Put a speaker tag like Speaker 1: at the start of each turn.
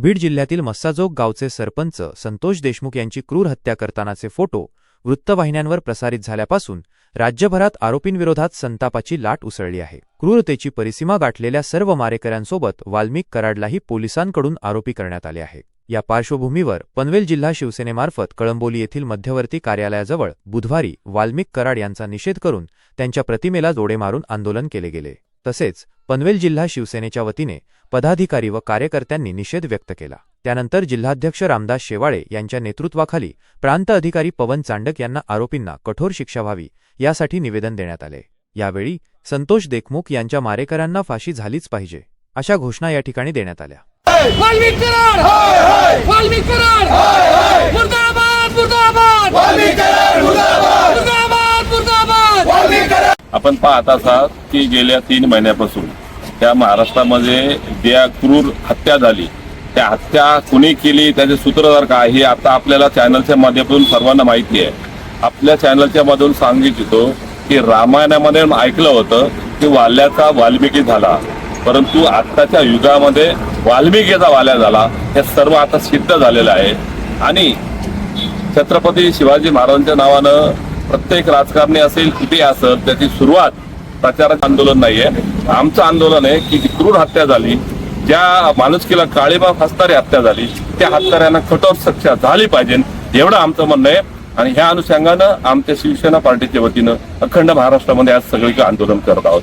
Speaker 1: बीड जिल्ह्यातील मस्साजोग गावचे सरपंच संतोष देशमुख यांची क्रूर हत्या करतानाचे फोटो वृत्तवाहिन्यांवर प्रसारित झाल्यापासून राज्यभरात आरोपींविरोधात संतापाची लाट उसळली आहे. क्रूरतेची परिसीमा गाठलेल्या सर्व मारेकऱ्यांसोबत वाल्मिक कराडलाही पोलिसांकडून आरोपी करण्यात आले आहे. या पार्श्वभूमीवर पनवेल जिल्हा शिवसेनेमार्फत कळंबोली येथील मध्यवर्ती कार्यालयाजवळ बुधवारी वाल्मिक कराड यांचा निषेध करून त्यांच्या प्रतिमेला जोडे मारून आंदोलन केले गेले. तसेच पनवेल जिल्हा शिवसेनेच्या वतीने पदाधिकारी व कार्यकर्त्यांनी निषेध व्यक्त केला. त्यानंतर जिल्हाध्यक्ष रामदास शेवाळे यांच्या नेतृत्वाखाली प्रांत अधिकारी पवन चांडक यांना आरोपींना कठोर शिक्षा व्हावी यासाठी निवेदन देण्यात आले. यावेळी संतोष देशमुख यांच्या मारेकरांना फाशी झालीच पाहिजे अशा घोषणा या ठिकाणी देण्यात आल्या
Speaker 2: वाल्मिक कराड वाल्मिक कराड मुर्दाबाद मुर्दाबाद मुर्दाबाद मुर्दाबाद
Speaker 3: आपण पाहत असाल की गेल्या तीन महिन्यापासून त्या महाराष्ट्रामध्ये ज्या क्रूर हत्या झाली. त्या हत्या कुणी केली त्याचे सूत्रधार काय हे आता आपल्याला चॅनलच्या माध्यमातून सर्वांना माहिती आहे. आपल्या चॅनलच्या मधून सांगितलो की रामायणामध्ये ऐकलं होतं की वाल्याचा वाल्मिकी झाला. परंतु आत्ताच्या युगामध्ये वाल्मिकीचा वाल्या झाला हे सर्व आता सिद्ध झालेलं आहे. आणि छत्रपती शिवाजी महाराजांच्या नावानं प्रत्येक राजकारणी असेल कुठे असेल त्याची सुरुवात प्रचाराचं आंदोलन नाहीये. आमचं आंदोलन आहे की जी क्रूर हत्या झाली ज्या माणुसकीला काळेबाब हस्तारी हत्या झाली त्या हत्याऱ्यांना कठोर शिक्षा झाली पाहिजे एवढं आमचं म्हणणं आहे. आणि ह्या अनुषंगानं आमच्या शिवसेना पार्टीच्या वतीनं अखंड महाराष्ट्रामध्ये आज सगळीकडे आंदोलन करत आहोत.